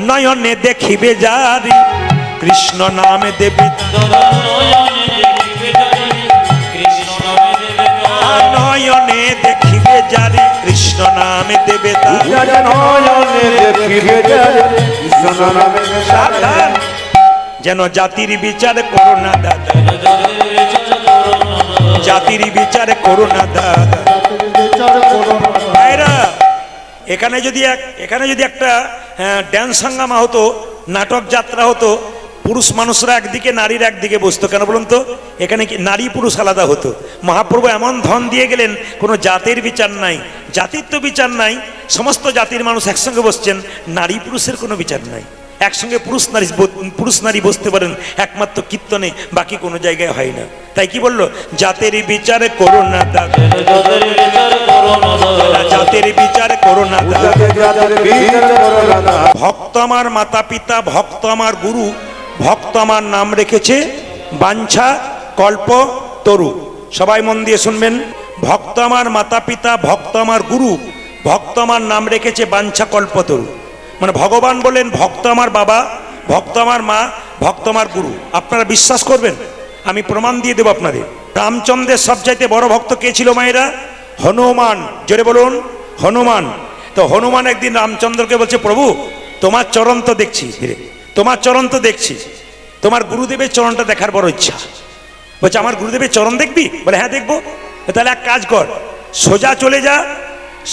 নয়নে দেখিবে যারি, কৃষ্ণ নামে দেবে। নয়নে দেখিবে যারি, কৃষ্ণ নামে দেবে যেন জাতির বিচার করো না দাদা। জাতির বিচার করো না দাদা। এখানে যদি এক এখানে যদি একটা ড্যান্স হাঙ্গামা হতো, নাটক যাত্রা হতো, পুরুষ মানুষরা একদিকে, নারীর একদিকে বসতো। কেন বলুন তো? এখানে কি নারী পুরুষ আলাদা হতো? মহাপ্রভু এমন ধন দিয়ে গেলেন, কোনো জাতির বিচার নাই জাতির তো বিচার নাই, সমস্ত জাতির মানুষ একসঙ্গে বসছেন, নারী পুরুষের কোনো বিচার নাই। একসঙ্গে পুরুষ নারী পুরুষ নারী বসতে পারেন, একমাত্র কীর্তনে, বাকি কোনো জায়গায় হয় না। তাই কি বলল? জাতের বিচার করো না জাতের বিচার করো না ভক্ত আমার মাতা পিতা ভক্ত আমার গুরু ভক্ত আমার নাম রেখেছে বাঞ্ছা কল্প তরু। সবাই মন দিয়ে শুনবেন। ভক্ত আমার মাতা পিতা ভক্ত আমার গুরু ভক্ত আমার নাম রেখেছে বাঞ্ছা কল্প তরু। মানে ভগবান বলেন ভক্ত আমার বাবা ভক্ত আমার মা ভক্ত আমার গুরু। আপনারা বিশ্বাস করবেন? আমি প্রমাণ দিয়ে দেবো আপনাদের। রামচন্দ্রের সবচাইতে বড় ভক্ত কে ছিল মায়েরা? হনুমান, জোরে বলুন, হনুমান। তো হনুমান একদিন রামচন্দ্রকে বলছে, প্রভু, তোমার চরণ তো দেখছি, ধীরে, তোমার চরণ তো দেখছি, তোমার গুরুদেবের চরণটা দেখার বড় ইচ্ছা। বলছে, আমার গুরুদেবের চরণ দেখবি? বলে হ্যাঁ দেখব। তাহলে এক কাজ কর, সোজা চলে যা,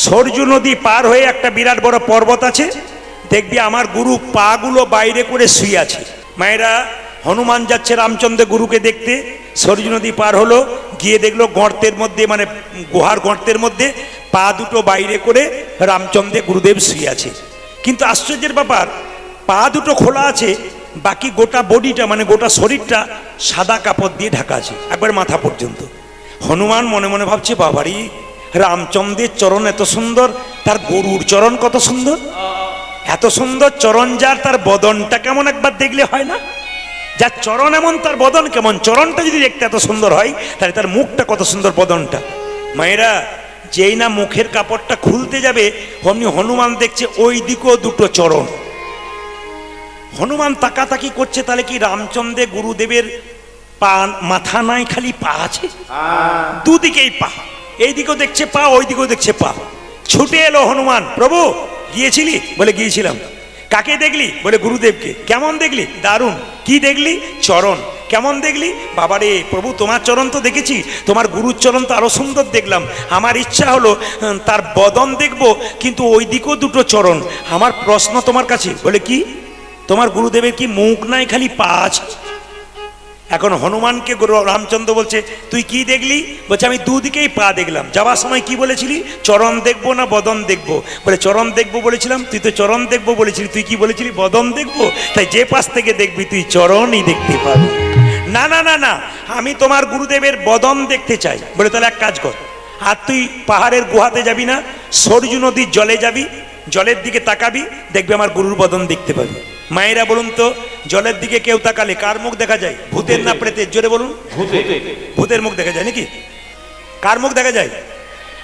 সরজু নদী পার হয়ে একটা বিরাট বড় পর্বত আছে, দেখবি আমার গুরু পাগুলো বাইরে করে শুয়ে আছে। মায়েরা হনুমান যাচ্ছে রামচন্দ্র গুরুকে দেখতে। সরজু নদী পার হলো, গিয়ে দেখল গর্তের মধ্যে মানে গুহার গর্তের মধ্যে পা দুটো বাইরে করে রামচন্দ্রে গুরুদেব শুয়ে আছে। কিন্তু আশ্চর্যের ব্যাপার, পা দুটো খোলা আছে, বাকি গোটা বডিটা মানে গোটা শরীরটা সাদা কাপড় দিয়ে ঢাকা আছে, একবার মাথা পর্যন্ত। হনুমান মনে মনে ভাবছে, বাবারি, রামচন্দ্রের চরণ এত সুন্দর, তার গরুর চরণ কত সুন্দর। এত সুন্দর চরণ যার, তার বদনটা কেমন একবার দেখলে হয় না? যার চরণ এমন তার বদন কেমন? চরণটা যদি দেখতে এত সুন্দর হয় তাহলে তার মুখটা কত সুন্দর বদনটা। মায়েরা যেই না মুখের কাপড়টা খুলতে যাবে অমনি হনুমান দেখছে ওই দিকেও দুটো চরণ। হনুমান তাকাতাকি করছে তাহলে কি রামচন্দ্রে গুরুদেবের পা মাথা নাই খালি পা আছে? দুদিকেই পা। এই দিকেও দেখছে পা ওই দিকেও দেখছে পা। ছুটে এলো হনুমান প্রভু গিয়েছিলি? বলে গিয়েছিলাম। কাকে দেখলি? বলে গুরুদেবকে। কেমন দেখলি? দারুণ। কি দেখলি? চরণ। কেমন দেখলি? বাবারে, প্রভু, তোমার চরণ তো দেখেছি। তোমার গুরুর চরণ তো আরও সুন্দর দেখলাম। আমার ইচ্ছা হলো তার বদন দেখব, কিন্তু ওই দিকেও দুটো চরণ। আমার প্রশ্ন তোমার কাছে। বলে কি? তোমার গুরুদেবের কি মুখ নাই, খালি পা আছে? এখন হনুমানকে রামচন্দ্র বলছে, তুই কি দেখলি? বলছে, আমি দুদিকেই পা দেখলাম। যাওয়ার সময় কি বলেছিলি? চরণ দেখব না বদন দেখব? বলে, চরণ দেখব বলেছিলাম, তুই তো চরণ দেখব বলেছিলি, তুই কি বলেছিলি? বদন দেখব? তাই যে পাশ থেকে দেখবি, তুই চরণই দেখতে পাবি। না না না না, আমি তোমার গুরুদেবের বদন দেখতে চাই। বলে, তাহলে এক কাজ কর, আর তুই পাহাড়ের গুহাতে যাবি না, সরজু নদীর জলে যাবি, জলের দিকে তাকাবি, দেখবি আমার গুরুর বদন দেখতে পাবি। মায়েরা বলুন তো জলের দিকে কেউ তাকালে কার মুখ দেখা যায়? ভূতের না প্রেতের? জোরে বলুন। ভূতের মুখ দেখা যায় নাকি? কার মুখ দেখা যায়?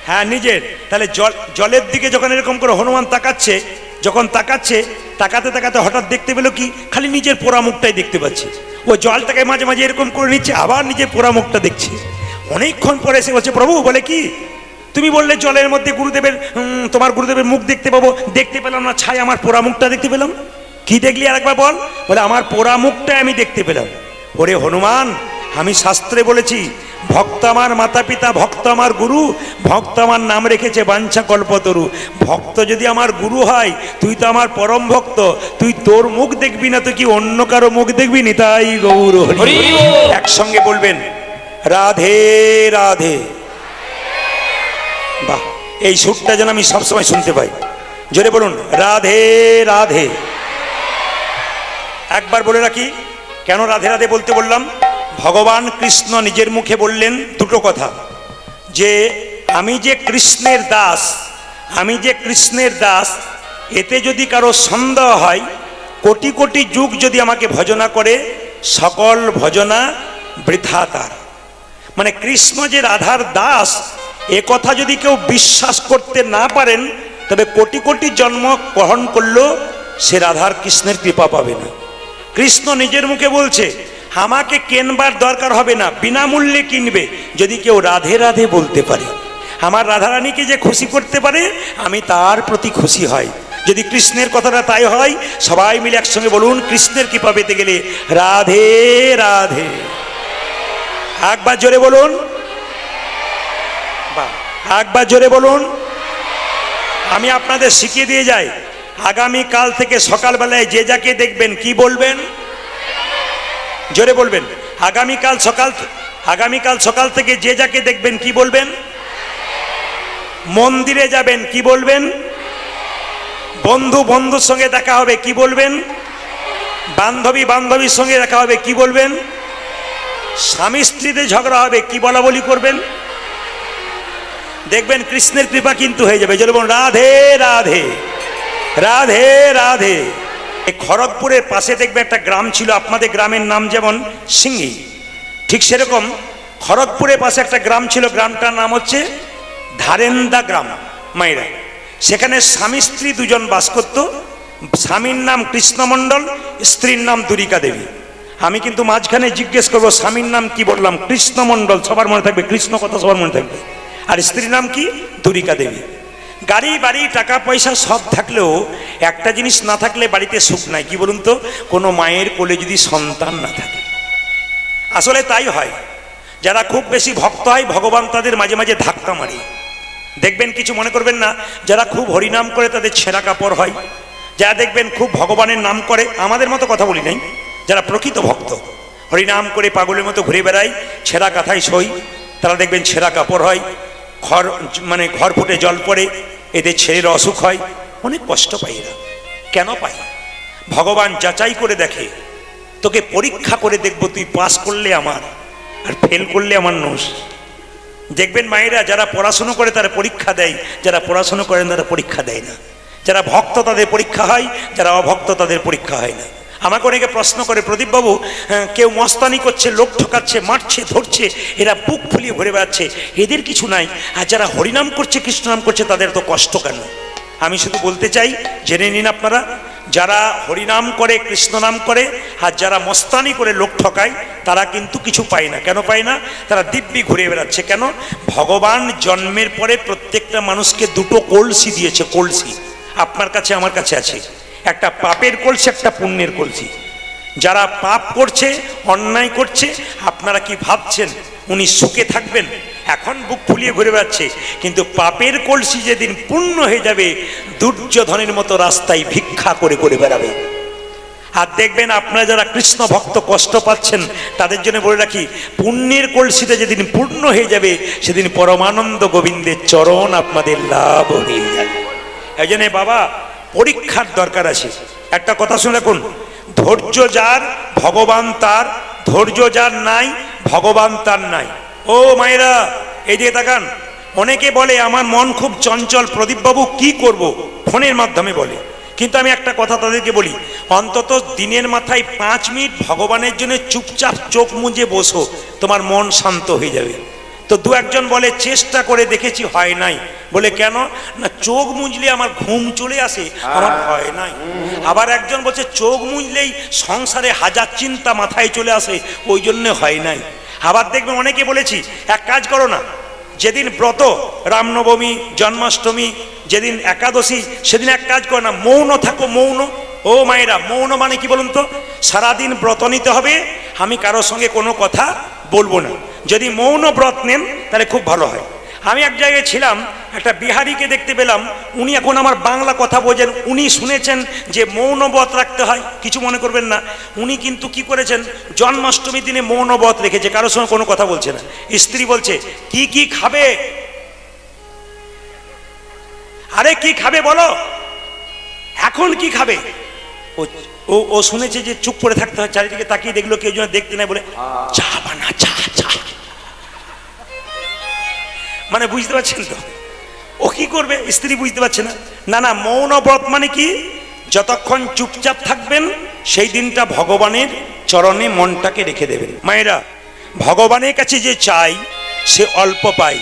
হ্যাঁ নিজের। তাহলে জল জলের দিকে যখন এরকম করে হনুমান তাকাচ্ছে যখন তাকাচ্ছে তাকাতে তাকাতে হঠাৎ দেখতে পেল কি? খালি নিজের পোড়া মুখটাই দেখতে পাচ্ছে। ও জলটাকে মাঝে মাঝে এরকম করে নিচ্ছে আবার নিজের পোড়া মুখটা দেখছে। অনেকক্ষণ পরে এসে বলছে প্রভু বলে কি? তুমি বললে জলের মধ্যে গুরুদেবের তোমার গুরুদেবের মুখ দেখতে পাবো। দেখতে পেলাম না ছাই আমার পোড়া মুখটা দেখতে পেলাম। কি দেখলি আরেকবার বল? বলে আমার পোড়া মুখটা আমি দেখতে পেলাম। ওরে হনুমান আমি শাস্ত্রে বলেছি ভক্ত আমার মাতা পিতা ভক্ত আমার গুরু ভক্ত আমার নাম রেখেছে বাঞ্ছা কল্পতরু। ভক্ত যদি আমার গুরু হয় তুই তো আমার পরম ভক্ত তুই তোর মুখ দেখবি না তো কি অন্য কারও মুখ দেখবি নি? তাই গৌর একসঙ্গে বলবেন রাধে রাধে। বাহ এই সুরটা যেন আমি সবসময় শুনতে পাই। জোরে বলুন রাধে রাধে। একবার বলে রাখি, কেন রাধে রাধে বলতে বললাম, ভগবান কৃষ্ণ নিজের মুখে বললেন দুটো কথা। যে আমি যে কৃষ্ণের দাস, আমি যে কৃষ্ণের দাস, এতে যদি কারও সন্দেহ হয়, কোটি কোটি যুগ যদি আমাকে ভজনা করে, সকল ভজনা বৃথা তার। মানে কৃষ্ণ যে রাধার দাস, এ কথা যদি কেউ বিশ্বাস করতে না পারেন, তবে কোটি কোটি জন্ম গ্রহণ করলেও সে রাধার কৃষ্ণের কৃপা পাবে না। কৃষ্ণ নিজের মুখে বলছে, আমাকে কেনবার দরকার হবে না, বিনামূল্যে কিনবে, যদি কেউ রাধে রাধে বলতে পারে। আমার রাধারানীকে যে খুশি করতে পারে, আমি তার প্রতি খুশি হয় যদি কৃষ্ণের কথাটা তাই হয়, সবাই মিলে একসঙ্গে বলুন, কৃষ্ণের কৃপা পেতে গেলে রাধে রাধে। একবার জোরে বলুন। একবার জোরে বলুন। আমি আপনাদের শিখিয়ে দিয়ে যাই। আগামী কাল থেকে সকালবেলায় যে যাকে দেখবেন, কি বলবেন? জোরে বলবেন। আগামীকাল সকাল আগামীকাল সকাল থেকে যে যাকে দেখবেন, কি বলবেন? মন্দিরে যাবেন, কি বলবেন? বন্ধু বন্ধুর সঙ্গে দেখা হবে, কি বলবেন? বান্ধবী বান্ধবীর সঙ্গে দেখা হবে, কি বলবেন? স্বামী স্ত্রীতে ঝগড়া হবে, কি বলা বলি করবেন? দেখবেন কৃষ্ণের কৃপা কিন্তু হয়ে যাবে। যেমন রাধে রাধে। রাধে রাধে। এই খড়গপুরের পাশে দেখবে একটা গ্রাম ছিল, আপনাদের গ্রামের নাম যেমন সিঙ্গি। ঠিক সেরকম খড়গপুরের পাশে একটা গ্রাম ছিল, গ্রামটার নাম হচ্ছে ধারেন্দা গ্রাম মাইরা সেখানে স্বামী, স্ত্রী দুজন বাস করত। স্বামীর নাম কৃষ্ণমণ্ডল স্ত্রীর নাম দুরিকা দেবী। আমি কিন্তু মাঝখানে জিজ্ঞেস করব, স্বামীর নাম কি বললাম? কৃষ্ণমণ্ডল সবার মনে থাকবে, কৃষ্ণ কথা সবার মনে থাকবে। আর স্ত্রীর নাম কি? দুরিকা দেবী। গাড়ি, বাড়ি, টাকা, পয়সা সব থাকলেও একটা জিনিস না থাকলে বাড়িতে সুখ নাই। কি বলুন তো? কোনো মায়ের কোলে যদি সন্তান না থাকে। আসলে তাই হয়। যারা খুব বেশি ভক্ত হয়, ভগবান তাদের মাঝে মাঝে ধাক্কা মারে। দেখবেন, কিছু মনে করবেন না, যারা খুব হরিনাম করে তাদের ছেঁড়া কাপড় হয় যারা দেখবেন খুব ভগবানের নাম করে, আমাদের মতো কথা বলি নাই, যারা প্রকৃত ভক্ত, হরিনাম করে পাগলের মতো ঘুরে বেড়ায়, ছেঁড়া কাথায় সই তারা দেখবেন ছেঁড়া কাপড় হয়, ঘর মানে ঘর ফুটে জল পড়ে এদের ছেলের অসুখ হয়। অনেক কষ্ট পাই এরা। কেন পাই ভগবান যাচাই করে দেখে। তোকে পরীক্ষা করে দেখব তুই পাস করলে আমার আর ফেল করলে আমার নোস। দেখবেন মায়েরা, যারা পড়াশুনো করে তারা পরীক্ষা দেয়, যারা পড়াশুনো করেন তারা পরীক্ষা দেয় না। যারা ভক্ত তাদের পরীক্ষা হয়, যারা অভক্ত তাদের পরীক্ষা হয় না। আমাকে অনেকে প্রশ্ন করে, প্রদীপবাবু কেউ মস্তানি করছে, লোক ঠকাচ্ছে, মারছে, ধরছে, এরা বুক ফুলিয়ে ঘুরে বেড়াচ্ছে, এদের কিছু নাই, আর যারা হরিনাম করছে, কৃষ্ণনাম করছে, তাদের তো কষ্ট কেন? আমি শুধু বলতে চাই, জেনে নিন আপনারা, যারা হরিনাম করে, কৃষ্ণনাম করে, আর যারা মস্তানি করে, লোক ঠকায়, তারা কিন্তু কিছু পায় না। কেন পায় না? তারা দিব্যি ঘুরে বেড়াচ্ছে। কেন? ভগবান জন্মের পরে প্রত্যেকটা মানুষকে দুটো কলসি দিয়েছে, কলসি। আপনার কাছে, আমার কাছে আছে। একটা পাপের কলসি, একটা পুণ্যের কলসি। যারা পাপ করছে, অন্যায় করছে, আপনারা কি ভাবছেন? উনি সুখে থাকবেন? এখন বুক ফুলিয়ে ঘুরে বেড়াচ্ছে। কিন্তু পাপের কলসি যেদিন পূর্ণ হয়ে যাবে, দুর্যোধনের মতো রাস্তায় ভিক্ষা করে করে বেড়াবে। আর দেখবেন আপনারা যারা কৃষ্ণ ভক্ত কষ্ট পাচ্ছেন, তাদের জন্য বলে রাখি, পুণ্যের কলসিটা যেদিন পূর্ণ হয়ে যাবে, সেদিন পরমানন্দ গোবিন্দের চরণ আপনাদের লাভ হয়ে যাবে। এই বাবা পরীক্ষার দরকার আছে। একটা কথা শুনে রাখুন, ধৈর্য যার, ভগবান তার, ধৈর্য যার নাই, ভগবান তার নাই। ও মায়েরা এই দিকে তাকান, অনেকে বলে, আমার মন খুব চঞ্চল, প্রদীপবাবু, কি করব? ফোনের মাধ্যমে বলে। কিন্তু আমি একটা কথা তাদেরকে বলি, অন্তত দিনের মাথায় পাঁচ মিনিট ভগবানের জন্য চুপচাপ চোখ মুজে বসো, তোমার মন শান্ত হয়ে যাবে। তো দু একজন বলে, চেষ্টা করে দেখেছি হয় নাই। বলে, কেন? না চোখ মুজলে আমার ঘুম চলে আসে আমার ভয় নাই। আবার একজন বলছে চোখ মুজলেই সংসারে হাজার চিন্তা মাথায় চলে আসে ওই জন্য হয় নাই। আবার দেখবেন অনেকে বলেছি এক কাজ করো না যেদিন ব্রত রামনবমী জন্মাষ্টমী যেদিন একাদশী সেদিন এক কাজ করো না মৌন থাকো মৌন। ও মায়েরা মৌন মানে কি বলুন তো? সারাদিন ব্রত নিতে হবে আমি কারোর সঙ্গে কোনো কথা বলব না। যদি মৌন ব্রত নেন তাহলে খুব ভালো হয়। আমি এক জায়গায় ছিলাম, একটা বিহারিকে দেখতে পেলাম। উনি এখন আমার বাংলা কথা বোঝেন। উনি শুনেছেন যে মৌন ব্রত রাখতে হয়। কিছু মনে করবেন না। উনি কিন্তু কি করেছেন? জন্মাষ্টমীর দিনে মৌন ব্রত রেখেছে। কারোর সঙ্গে কোনো কথা বলছে না। স্ত্রী বলছে, কি কি খাবে? আরে, কি খাবে বলো? এখন কি খাবে? ও ও শুনেছে যে চুপ করে থাকতে হয়। চারিদিকে তাকিয়ে দেখল, কেউ যেন দেখতে নাই বলে, চা মানে বুঝতে পারছেন তো? ও কি করবে? স্ত্রী বুঝতে পারছে না। না না, মৌন ব্রত মানে কি? যতক্ষণ চুপচাপ থাকবেন, সেই দিনটা ভগবানের চরণে মনটাকে রেখে দেবেন। মায়েরা, ভগবানের কাছে যে চাই, সে অল্প পায়।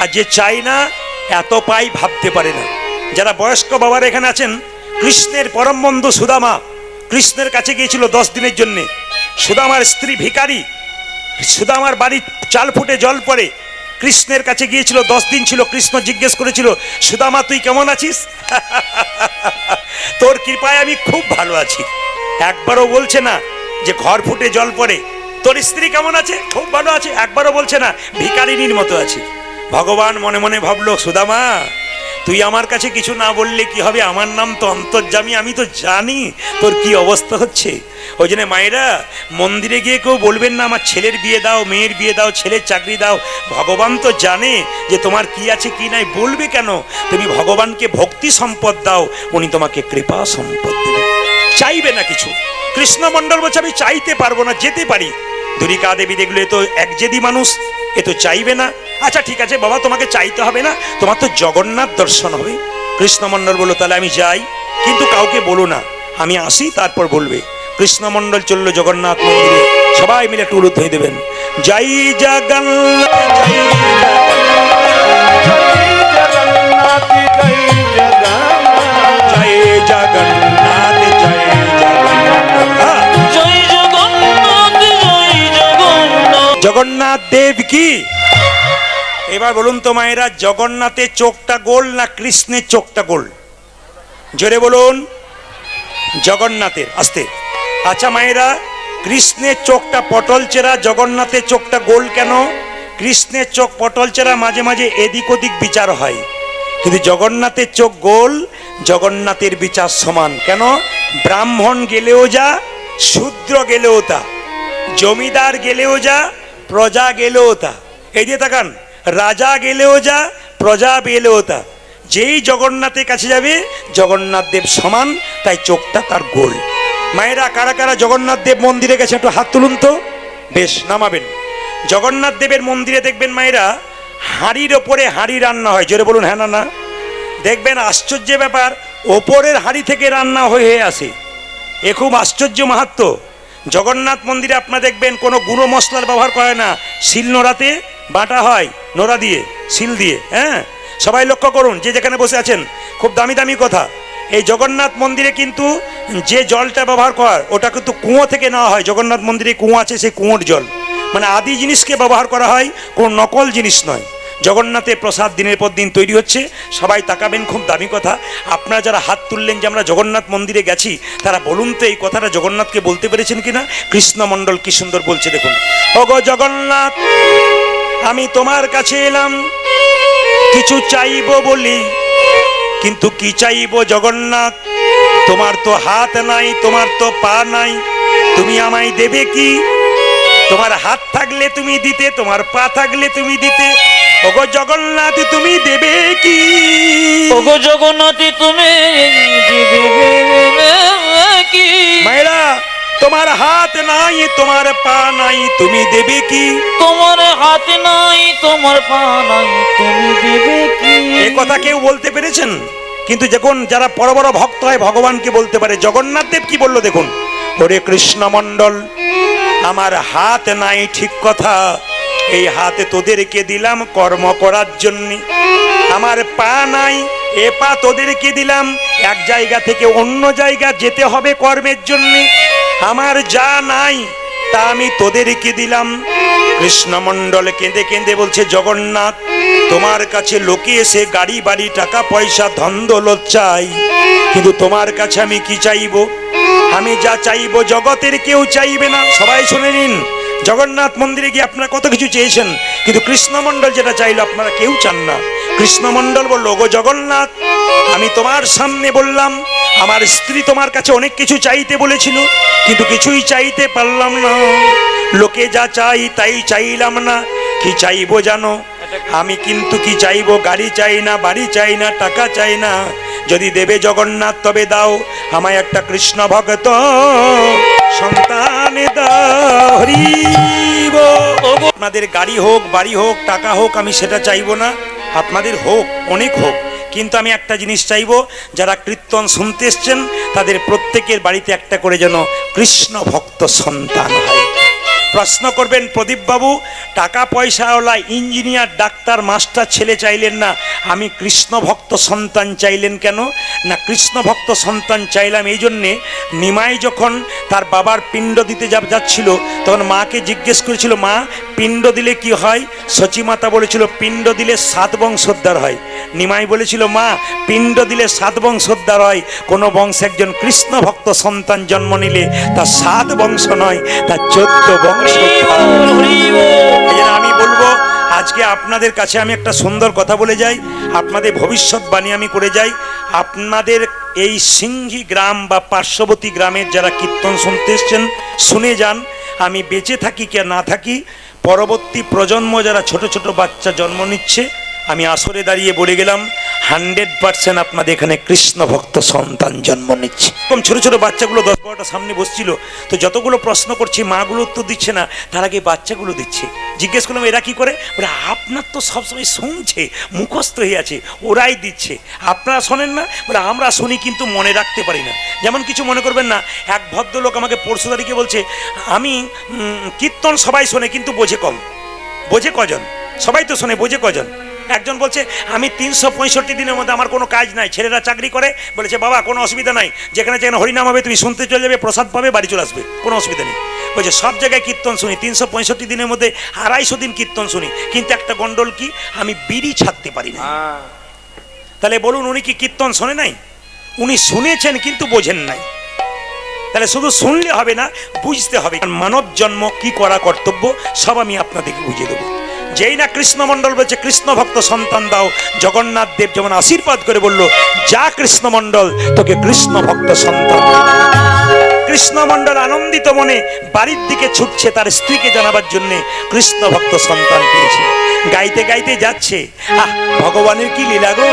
আর যে চাই না, এত পাই ভাবতে পারে না। যারা বয়স্ক বাবার এখানে আছেন, কৃষ্ণের পরম বন্ধু সুদামা কৃষ্ণের কাছে গিয়েছিল দশ দিনের জন্যে। সুদামার স্ত্রী ভিখারি, সুদামার বাড়ি চাল ফুটে জল পড়ে কৃষ্ণের কাছে গিয়েছিল, দশ দিন ছিল, কৃষ্ণ জিজ্ঞেস করেছিল, সুদামা, তুই কেমন আছিস? তোর কৃপায় আমি খুব ভালো আছি। একবারও বলছে না যে ঘর ফুটে জল পড়ে। তোর স্ত্রী কেমন আছে? খুব ভালো আছে। একবারও বলছে না ভিকারিনীর মতো আছে। ভগবান মনে মনে ভাবলো, সুদামা তুই আমার কাছে কিছু না বললে কি হবে? আমার নাম তো অন্তর্জামী আমি তো জানি তোর কি অবস্থা হচ্ছে। ওই জন্য মায়েরা, মন্দিরে গিয়ে কেউ বলবেন না, আমার ছেলের বিয়ে দাও, মেয়ের বিয়ে দাও, ছেলের চাকরি দাও। ভগবান তো জানে যে তোমার কি আছে, কি নাই, বলবে কেন? তুমি ভগবানকে ভক্তি সম্পদ দাও, উনি তোমাকে কৃপা সম্পদ দেবে চাইবে না কিছু। কৃষ্ণমণ্ডল বলছে, আমি চাইতে পারব না, যেতে পারি। দুরিকা দেবী দেখলে তো এক জেদি মানুষ। এ তো চাইবে না আচ্ছা ঠিক আছে বাবা তোমাকে চাইতে হবে না তোমার তো জগন্নাথ দর্শন হবে কৃষ্ণমণ্ডল বলল তাহলে আমি যাই কিন্তু কাউকে বলো না আমি আসি তারপর বলবে কৃষ্ণমণ্ডল চলল জগন্নাথ মন্দিরে সবাই মিলে দেবেন যাই জগন্নাথ জয় জগন্নাথ জয় জগন্নাথ জয় জগন্নাথ কি? এবার বলুন তো মায়েরা জগন্নাথের চোখটা গোল না কৃষ্ণের চোখটা গোল? জোরে বলুন, জগন্নাথের, আস্তে। আচ্ছা মায়েরা, কৃষ্ণের চোখটা পটল চেরা, জগন্নাথের চোখটা গোল কেন? কৃষ্ণের চোখ পটল চেরা, মাঝে মাঝে এদিক ওদিক বিচার হয়। কিন্তু জগন্নাথের চোখ গোল, জগন্নাথের বিচার সমান। কেন? ব্রাহ্মণ গেলেও যা, শূদ্র গেলেও তা। জমিদার গেলেও যা প্রজা গেলেও তা। এই দিয়ে তাকান, রাজা গেলেও যা, প্রজা গেলেও তা। যেই জগন্নাথের কাছে যাবে, জগন্নাথ দেব সমান, তাই চোখটা তার গোল। মায়েরা, কারা কারা জগন্নাথ দেব মন্দিরে গেছে, একটু হাত তুলুন তো। বেশ, নামাবেন। জগন্নাথ দেবের মন্দিরে দেখবেন মায়েরা, হাঁড়ির ওপরে হাঁড়ি রান্না হয়। জোরে বলুন হ্যাঁ না না। দেখবেন আশ্চর্য ব্যাপার, ওপরের হাঁড়ি থেকে রান্না হয়ে আসে। এ খুব আশ্চর্য মাহাত্ম জগন্নাথ মন্দিরে আপনারা দেখবেন কোনো গুঁড়ো মশলার ব্যবহার করে না। শিল নোড়াতে বাটা হয়, নোড়া দিয়ে, শিল দিয়ে হ্যাঁ? সবাই লক্ষ্য করুন, যে যেখানে বসে আছেন, খুব দামি দামি কথা। এই জগন্নাথ মন্দিরে কিন্তু যে জলটা ব্যবহার করার, ওটা কিন্তু কুয়ো থেকে নেওয়া হয়। জগন্নাথ মন্দিরে কুঁয়ো আছে, সেই কুঁয়োর জল। মানে আদি জিনিসকে ব্যবহার করা হয়, কোনো নকল জিনিস নয়। জগন্নাথের প্রসাদ দিনের পর দিন তৈরি হচ্ছে। সবাই তাকাবেন, খুব দামি কথা। আপনারা যারা হাত তুললেন যে আমরা জগন্নাথ মন্দিরে গেছি, তারা বলুন তো এই কথাটা জগন্নাথকে বলতে পেরেছেন কিনা? কৃষ্ণমণ্ডল কি সুন্দর বলছে দেখুন। ওগো জগন্নাথ, আমি তোমার কাছে এলাম। কিছু চাইব বলি, কিন্তু কি চাইব জগন্নাথ? তোমার তো হাত নাই, তোমার তো পা নাই। তুমি আমায় দেবে কি? তোমার হাত থাকলে তুমি দিতে তোমার পা থাকলে তুমি দিতে। ওগো জগন্নাথ তুমি দেবে কি? ওগো জগন্নাথ তুমি কি? মায়েরা তোমার হাত নাই তোমার পা নাই তুমি দেবে কি? তোমার হাত নাই তোমার পা নাই তুমি দেবে কি? এ কথা কেউ বলতে পেরেছেন? কিন্তু যখন যারা বড় বড় ভক্ত হয় ভগবানকে বলতে পারে। জগন্নাথ দেব কি বলল দেখুন? ওরে কৃষ্ণ মণ্ডল। আমার হাত নাই ঠিক কথা। এই হাতে তোদেরকে দিলাম কর্ম করার জন্য। আমার পা নাই, এ পা তোদেরকে দিলাম। এক জায়গা থেকে অন্য জায়গা যেতে হবে কর্মের জন্য। আমার যা নাই তা আমি তোদেরকে দিলাম। কৃষ্ণমণ্ডল কেঁদে কেঁদে বলছে, জগন্নাথ, তোমার কাছে লোকে এসে গাড়ি, বাড়ি, টাকা, পয়সা, ধন, দৌলত চাই। কিন্তু তোমার কাছে আমি কি চাইব? আমি যা চাইব জগতের কেউ চাইবে না। সবাই শুনে নিন, জগন্নাথ মন্দিরে গিয়ে আপনারা কত কিছু চেয়েছেন, কিন্তু কৃষ্ণমণ্ডল যেটা চাইলো আপনারা কেউ চান না। কৃষ্ণমণ্ডল বলল গো জগন্নাথ, আমি তোমার সামনে বললাম আমার স্ত্রী তোমার কাছে অনেক কিছু চাইতে বলেছিল, কিন্তু কিছুই চাইতে পারলাম না। লোকে যা চাই তাই চাইলাম না। কি চাইব জানো? আমি কিন্তু কি চাইব? গাড়ি চাই না, বাড়ি চাই না, টাকা চাই না। যদি দেবে জগন্নাথ, তবে দাও। আমায় একটা কৃষ্ণ ভক্ত সন্তান আপনাদের গাড়ি হোক, বাড়ি হোক, টাকা হোক, আমি সেটা চাইব না। আপনাদের হোক, অনেক হোক। কিন্তু আমি একটা জিনিস চাইব, যারা কীর্তন শুনতে এসছেন, তাদের প্রত্যেকের বাড়িতে একটা করে যেন কৃষ্ণ ভক্ত সন্তান হয়। প্রশ্ন করবেন, প্রদীপবাবু টাকা পয়সাওয়ালা ইঞ্জিনিয়ার, ডাক্তার, মাস্টার, ছেলে চাইলেন না। আমি কৃষ্ণ ভক্ত সন্তান চাইলেন কেন? না কৃষ্ণ ভক্ত সন্তান চাইলাম এই জন্যে নিমাই যখন তার বাবার পিণ্ড দিতে যাচ্ছিল, তখন মাকে জিজ্ঞেস করেছিল, মা, পিণ্ড দিলে কি হয়? সচিমাতা বলেছিল, পিণ্ড দিলে সাত বংশোদ্ধার হয়। নিমাই বলেছিল, মা, পিণ্ড দিলে সাত বংশোদ্ধার হয়। কোনো বংশে একজন কৃষ্ণ ভক্ত সন্তান জন্ম নিলে তার সাত বংশ নয় তার চোদ্দ বংশ আমি বলব, আজকে আপনাদের কাছে আমি একটা সুন্দর কথা বলে যাই, আপনাদের ভবিষ্যৎবাণী আমি করে যাই, আপনাদের এই সিংহি গ্রাম বা পার্শ্ববর্তী গ্রামের যারা কীর্তন শুনতে এসছেন, শুনে যান, আমি বেঁচে থাকি কে না থাকি, পরবর্তী প্রজন্ম যারা ছোট ছোট বাচ্চা জন্ম নিচ্ছে আমি আসরে দাঁড়িয়ে বলে গেলাম, হান্ড্রেড পার্সেন্ট আপনাদের এখানে কৃষ্ণ ভক্ত সন্তান জন্ম নিচ্ছে। এরকম ছোটো ছোটো বাচ্চাগুলো দশ বারোটা সামনে বসছিল, তো যতগুলো প্রশ্ন করছি, মাগুলো উত্তর দিচ্ছে না, তার আগে বাচ্চাগুলো দিচ্ছে। জিজ্ঞেস করলাম, এরা কি করে? বলে, আপনার তো সবসময় শুনছে, মুখস্থ হয়ে আছে, ওরাই দিচ্ছে। আপনারা শোনেন না? বলে, আমরা শুনি কিন্তু মনে রাখতে পারি না। যেমন কিছু মনে করবেন না, এক ভদ্রলোক আমাকে পরশু তারিখে বলছে, আমি কীর্তন সবাই শোনে কিন্তু বোঝে কম। বোঝে কজন? সবাই তো শোনে, বোঝে কজন? একজন বলছে আমি তিনশো পঁয়ষট্টি দিনের মধ্যে আমার কোনো কাজ নাই ছেলেরা চাকরি করে। বলেছে বাবা কোনো অসুবিধা নাই যেখানে যেখানে হরিনাম হবে তুমি শুনতে চলে যাবে প্রসাদ পাবে বাড়ি চলে আসবে কোনো অসুবিধা নেই। বলছে সব জায়গায় কীর্তন শুনি তিনশো পঁয়ষট্টি দিনের মধ্যে আড়াইশো দিন কীর্তন শুনি কিন্তু একটা গন্ডল কি আমি বিড়ি ছাড়তে পারি না। তাহলে বলুন উনি কি কীর্তন শোনে নাই? উনি শুনেছেন কিন্তু বোঝেন নাই। তাহলে শুধু শুনলে হবে না বুঝতে হবে মানব জন্ম কি করা কর্তব্য সব আমি আপনাদেরকে বুঝিয়ে দেবো। যেই না কৃষ্ণমণ্ডল বলছে কৃষ্ণ ভক্ত সন্তান দাও। জগন্নাথ দেব যেমন আশীর্বাদ করে বলল যা কৃষ্ণমণ্ডল তোকে কৃষ্ণ ভক্ত সন্তান। কৃষ্ণমণ্ডল আনন্দিত মনে বাড়ির দিকে ছুটছে তার স্ত্রীকে জানাবার জন্য কৃষ্ণ ভক্ত সন্তান পেয়েছে। গাইতে গাইতে যাচ্ছে আহ ভগবানের কি লীলা গো?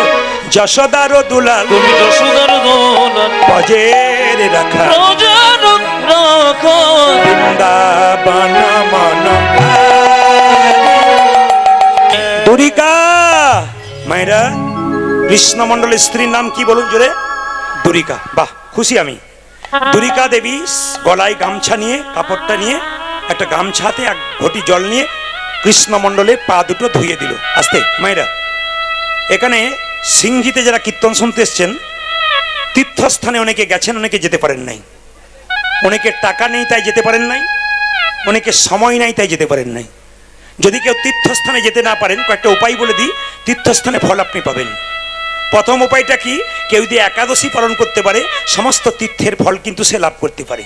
যশোদার দুলাল তুমি যশোদার বজের রাখা। রাখো বৃন্দাবন মন দুরিকা মায়েরা, কৃষ্ণমণ্ডলের স্ত্রীর নাম কি বলুন জোরে? দুরিকা, বাহ, খুশি আমি। দুরিকা দেবী গলায় গামছা নিয়ে, কাপড়টা নিয়ে, একটা গামছাতে এক ঘটি জল নিয়ে কৃষ্ণমণ্ডলের পা দুটো ধুয়ে দিল। আস্তে, মায়েরা, এখানে সিংহিতে যারা কীর্তন শুনতে এসছেন, তীর্থস্থানে অনেকে গেছেন, অনেকে যেতে পারেন নাই। অনেকের টাকা নেই তাই যেতে পারেন নাই অনেকের সময় নাই তাই যেতে পারেন নাই। যদি কেউ তীর্থস্থানে যেতে না পারেন, কয়েকটা উপায় বলে দিই। তীর্থস্থানে ফল আপনি পাবেন। প্রথম উপায়টা কি? কেউ যদি একাদশী পালন করতে পারে, সমস্ত তীর্থের ফল কিন্তু সে লাভ করতে পারে।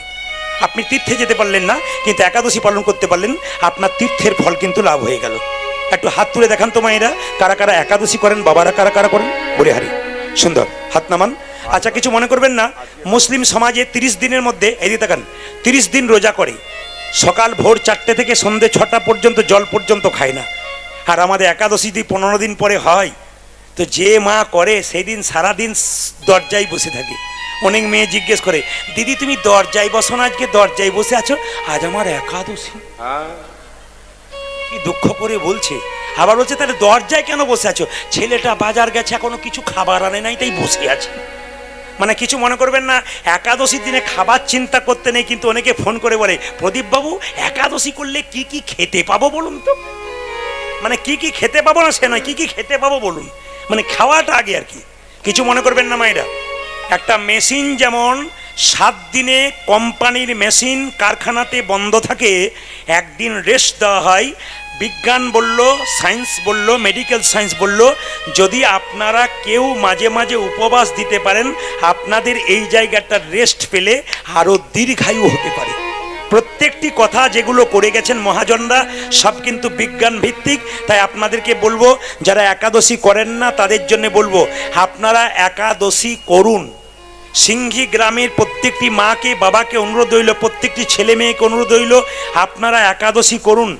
আপনি তীর্থে যেতে পারলেন না, কিন্তু একাদশী পালন করতে পারলেন, আপনার তীর্থের ফল কিন্তু লাভ হয়ে গেল। একটু হাত তুলে দেখান তো মায়েরা, কারা কারা একাদশী করেন, বাবারা কারা কারা করেন? বলে হারি, সুন্দর, হাত নামান। আচ্ছা কিছু মনে করবেন না, মুসলিম সমাজে তিরিশ দিনের মধ্যে এদিকে দেখান তিরিশ দিন রোজা করে। সকাল ভোর চারটে থেকে সন্ধে ছটা পর্যন্ত জল পর্যন্ত খায় না। আর আমাদের একাদশী দিন পনেরো দিন পরে হয় তো যে মা করে সেই দিন সারাদিন দরজায় বসে থাকে। অনেক মেয়ে জিজ্ঞেস করে দিদি তুমি দরজায় বসো না আজকে দরজায় বসে আছো? আজ আমার একাদশী। কি দুঃখ করে বলছে। আবার বলছে তাহলে দরজায় কেন বসে আছো? ছেলেটা বাজার গেছে এখনও কিছু খাবার আনে নাই তাই বসে আছে। মানে কিছু মনে করবেন না, একাদশীর দিনে খাবার চিন্তা করতে নেই, কিন্তু অনেকে ফোন করে বলে প্রদীপ বাবু একাদশী করলে কি কি খেতে পাবো বলুন তো? মানে কি কি খেতে পাবো না সে নয়, কি কি খেতে পাবো বলুন? মানে খাওয়াটা আগে আর কি। কিছু মনে করবেন না মায়েরা? একটা মেশিন যেমন সাত দিনে কোম্পানির মেশিন কারখানাতে বন্ধ থাকে, একদিন রেস্ট দেওয়া হয় বিজ্ঞান বলল, সায়েন্স বলল, মেডিকেল সায়েন্স বলল, যদি আপনারা কেউ মাঝে মাঝে উপবাস দিতে পারেন, আপনাদের এই জায়গাটা রেস্ট পেলে আরও দীর্ঘায়ু হতে পারে। প্রত্যেকটি কথা যেগুলো করে গেছেন মহাজনরা, সব কিন্তু বিজ্ঞান ভিত্তিক। তাই আপনাদেরকে বলব, যারা একাদশী করেন না, তাদের জন্য বলব, আপনারা একাদশী করুন। সিংহি গ্রামের প্রত্যেকটি মাকে, বাবাকে অনুরোধ হইল প্রত্যেকটি ছেলে মেয়েকে অনুরোধ হইল আপনারা একাদশী করুন।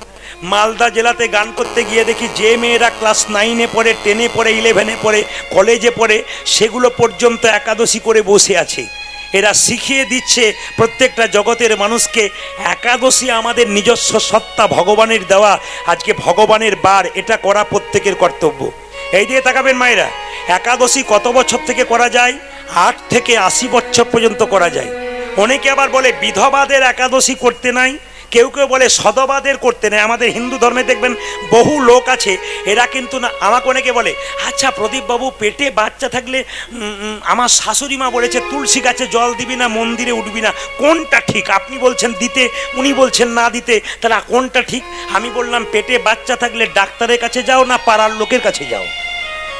মালদা জেলাতে গান করতে গিয়ে দেখি যে মেয়েরা ক্লাস নাইনে পড়ে, টেনে পড়ে ইলেভেনে পড়ে কলেজে পড়ে, সেগুলো পর্যন্ত একাদশী করে বসে আছে। এরা শিখিয়ে দিচ্ছে প্রত্যেকটা জগতের মানুষকে, একাদশী আমাদের নিজস্ব সত্তা ভগবানের দেওয়া, আজকে ভগবানের বার, এটা করা প্রত্যেকের কর্তব্য। এই দিয়ে তাকাবেন মায়েরা, একাদশী কত বছর থেকে করা যায়? আট থেকে আশি বছর পর্যন্ত করা যায়। অনেকে আবার বলে, বিধবাদের একাদশী করতে নাই কেউ কেউ বলে সদবাদের করতে নেই। আমাদের হিন্দু ধর্মে দেখবেন বহু লোক আছে, এরা কিন্তু না, আমাকে অনেকে বলে আচ্ছা প্রদীপবাবু, পেটে বাচ্চা থাকলে আমার শাশুড়ি মা বলেছে, তুলসী গাছে জল দিবি না, মন্দিরে উঠবি না। কোনটা ঠিক? আপনি বলছেন দিতে, উনি বলছেন না দিতে, তাহলে কোনটা ঠিক? আমি বললাম, পেটে বাচ্চা থাকলে ডাক্তারের কাছে যাও না, পাড়ার লোকের কাছে যাও।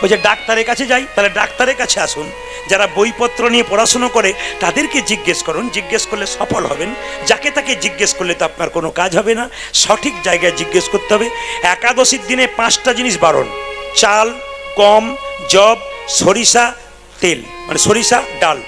ওই যে ডাক্তারের কাছে যাই, তাহলে ডাক্তারের কাছে আসুন। যারা বইপত্র নিয়ে পড়াশুনো করে, তাদেরকে জিজ্ঞেস করুন। জিজ্ঞেস করলে সফল হবেন। যাকে তাকে জিজ্ঞেস করলে তো আপনার কোনো কাজ হবে না। সঠিক জায়গায় জিজ্ঞেস করতে হবে। একাদশীর দিনে পাঁচটা জিনিস বারণ। চাল, গম জব সরিষা, তেল। মানে সরিষা, ডাল।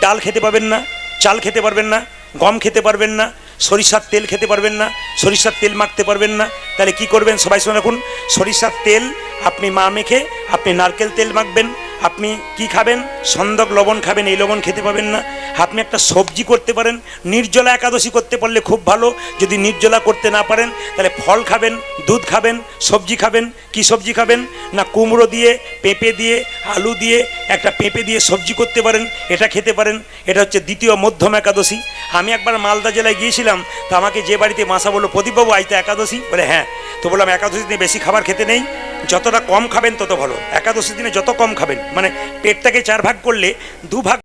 ডাল খেতে পাবেন না, চাল খেতে পারবেন না, গম খেতে পারবেন না সরিষার তেল খেতে পারবেন না, সরিষার তেল মাখতে পারবেন না। তাহলে কি করবেন সবাই শুনে রাখুন, সরিষার তেল আপনি মা মেখে আপনি নারকেল তেল মাখবেন, আপনি কি খাবেন? সন্দক লবণ খাবেন, এই লবণ খেতে পাবেন না। আপনি একটা সবজি করতে পারেন, নির্জলা একাদশী করতে পারলে খুব ভালো। যদি নির্জলা করতে না পারেন, তাহলে ফল খাবেন, দুধ খাবেন, সবজি খাবেন, কি সবজি খাবেন? না, কুমড়ো দিয়ে, পেঁপে দিয়ে, আলু দিয়ে, একটা পেঁপে দিয়ে সবজি করতে পারেন, এটা খেতে পারেন। এটা হচ্ছে দ্বিতীয় মধ্যম একাদশী। আমি একবার মালদা জেলায় গিয়েছিলাম, তো আমাকে যে বাড়িতে মাসা বলল, প্রদীপবাবু আইতে একাদশী? বলে হ্যাঁ। তো বললাম একাদশী দিনে বেশি খাবার খেতে নেই। যতটা কম খাবেন, তত ভালো। একাদশী দিনে যত কম খাবেন। মানে পেটটাকে চার ভাগ করলে দু ভাগ